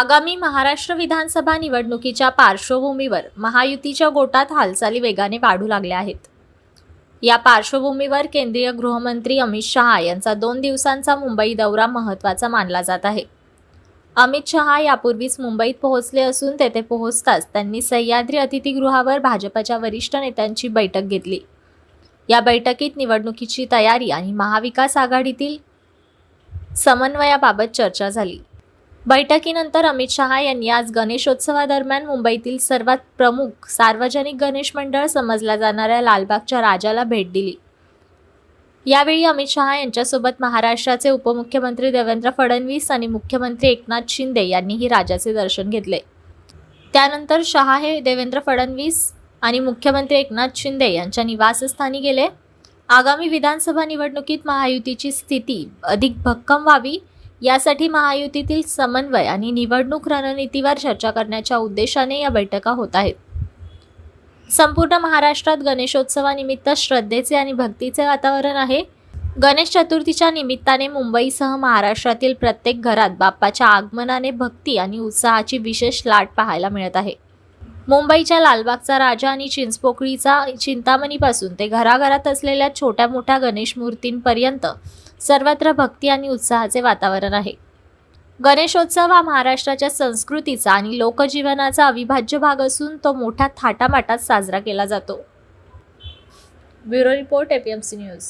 आगामी महाराष्ट्र विधानसभा निवडणुकीच्या पार्श्वभूमीवर महायुतीच्या गोटात हालचाली वेगाने वाढू लागल्या आहेत. या पार्श्वभूमीवर केंद्रीय गृहमंत्री अमित शहा यांचा दोन दिवसांचा मुंबई दौरा महत्त्वाचा मानला जात आहे. अमित शहा यापूर्वीच मुंबईत पोहोचले असून तेथे पोहोचताच त्यांनी सह्याद्री अतिथीगृहावर भाजपच्या वरिष्ठ नेत्यांची बैठक घेतली. या बैठकीत निवडणुकीची तयारी आणि महाविकास आघाडीतील समन्वयाबाबत चर्चा झाली. बैठकीनंतर अमित शहा यांनी आज गणेशोत्सवादरम्यान मुंबईतील सर्वात प्रमुख सार्वजनिक गणेश मंडळ समजल्या जाणाऱ्या लालबागच्या राजाला भेट दिली. यावेळी अमित शहा यांच्यासोबत महाराष्ट्राचे उपमुख्यमंत्री देवेंद्र फडणवीस आणि मुख्यमंत्री एकनाथ शिंदे यांनीही राजाचे दर्शन घेतले. त्यानंतर शहा हे देवेंद्र फडणवीस आणि मुख्यमंत्री एकनाथ शिंदे यांच्या निवासस्थानी गेले. आगामी विधानसभा निवडणुकीत महायुतीची स्थिती अधिक भक्कम व्हावी यासाठी महायुतीतील समन्वय आणि निवडणूक रणनीतीवर चर्चा करण्याच्या उद्देशाने या बैठका होत आहेत. संपूर्ण महाराष्ट्रात गणेशोत्सवानिमित्त श्रद्धेचे आणि भक्तीचे वातावरण आहे. गणेश चतुर्थीच्या निमित्ताने मुंबईसह महाराष्ट्रातील प्रत्येक घरात बाप्पाच्या आगमनाने भक्ती आणि उत्साहाची विशेष लाट पाहायला मिळत आहे. मुंबईच्या लालबागचा राजा आणि चिंचपोकळीचा चिंतामणीपासून ते घराघरात असलेल्या छोट्या मोठ्या गणेश मूर्तींपर्यंत सर्वत्र भक्ती आणि उत्साहाचे वातावरण आहे. गणेशोत्सव हा महाराष्ट्राच्या संस्कृतीचा आणि लोकजीवनाचा अविभाज्य भाग असून तो मोठ्या थाटामाटात साजरा केला जातो. Bureau report APMC news